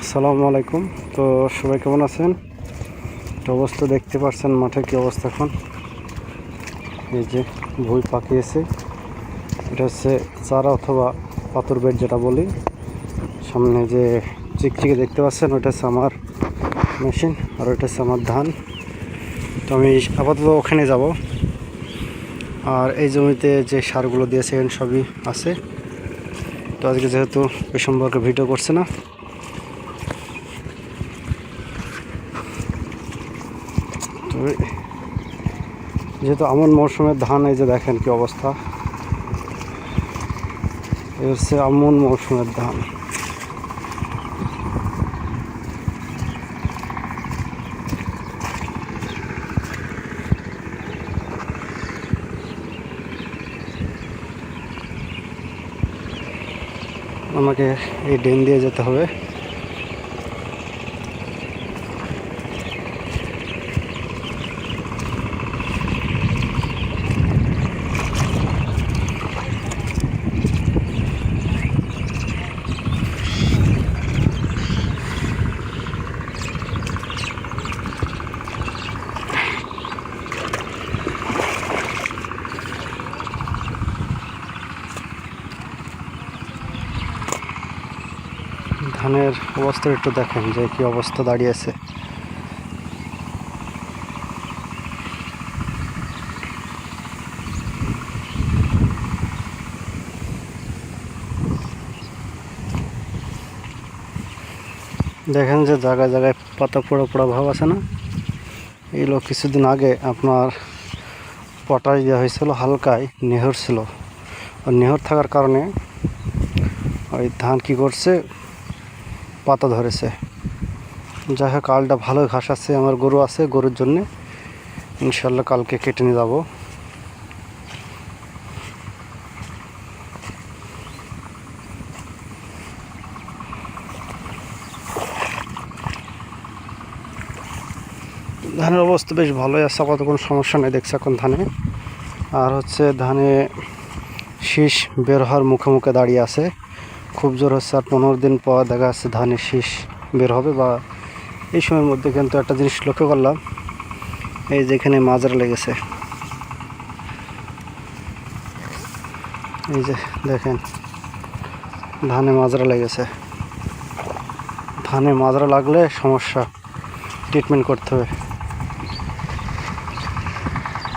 আসসালামু আলাইকুম। তো সবাই কেমন আছেন? তো অবস্থা দেখতে পাচ্ছেন? মাঠের কি অবস্থা এখন? এই যে ভুই পাকিয়েছে। এটা হচ্ছে চারা অথবা পাথর বেড যেটা বলি। সামনে যে চিকচিকে দেখতে পাচ্ছেন ওটা হচ্ছে আমার মেশিন আর ওটা হচ্ছে আমার ধান। তো আমি আপাতত ওখানে যাব। আর এই জমিতে যে সারগুলো দিয়েছেন সবই আছে। তো আজকে যেহেতু এ সম্পর্কে ভিডিও করছে না যেহেতু আমন মৌসুমের ধান, এই যে দেখেন কি অবস্থা। এই হচ্ছে আমন মৌসুমের ধান। আমাকে এই ড্রেন দিয়ে যেতে হবে। ধানের অবস্থা একটু দেখেন যে কি অবস্থা দাঁড়িয়েছে দেখেন যে জায়গায় জায়গায় পাতা পোড়া পোড়া ভাব আছে না? এগুলো কিছুদিন আগে আপনার পটাশ দেওয়া হয়েছিল, হালকায় নেহর ছিল। আর নেহর থাকার কারণে ওই ধান কি করছে পাতা ধরেছে। যাই হোক কালটা ভালো ঘাস আছে, আমার গরু আছে, গরুর জন্যে। ইনশাল্লাহ কালকে কেটে নিয়ে যাব। ধানের অবস্থা বেশ ভালোই আছে, আপাতত কোনো সমস্যা নেই, দেখছি এখন ধানে। আর হচ্ছে ধানে শীষ বের হওয়ার মুখে মুখে দাঁড়িয়ে আছে। খুব জোর হচ্ছে আর পনেরো দিন পর দেখা যাচ্ছে ধানের শীষ বের হবে বা এই সময়ের মধ্যে কিন্তু একটা জিনিস লক্ষ্য করলাম, এই যেখানে মাজরা লেগেছে। এই যে দেখেন, ধানে মাজরা লেগেছে। ধানে মাজরা লাগলে সমস্যা ট্রিটমেন্ট করতে হবে।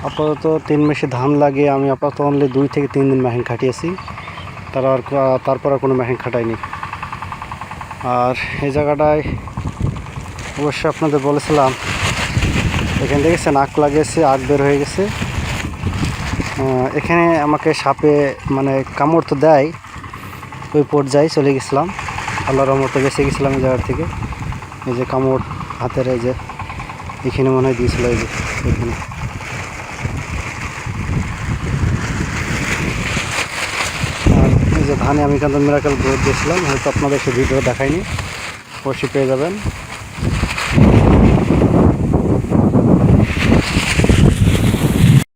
আপাতত তিন মাসে ধান লাগিয়ে আমি আপাতত অনলি দুই থেকে তিন দিন মেহেন খাটিয়েছি। তার আর তারপর আর কোনো মেহেন খাটাইনি আর এই জায়গাটায় অবশ্যই আপনাদের বলেছিলাম, এখানে দেখেছেন আখ লাগিয়েছে আখ বের হয়ে গেছে। এখানে আমাকে সাপে মানে কামড় তো দেয়, ওই পর্যায়ে চলে গেছিলাম। আল্লাহর রহমতে বেঁচে গেছিলাম এই জায়গার থেকে। এই যে কামড় হাতের এই যে, এখানে মনে হয় দিয়েছিল এই যে, এখানে আর ধানে আমি কিন্তু মিরাকেল গ্রোথ দিয়েছিলাম হয়তো আপনাদের সে ভিডিও দেখাইনি অবশ্যই পেয়ে যাবেন।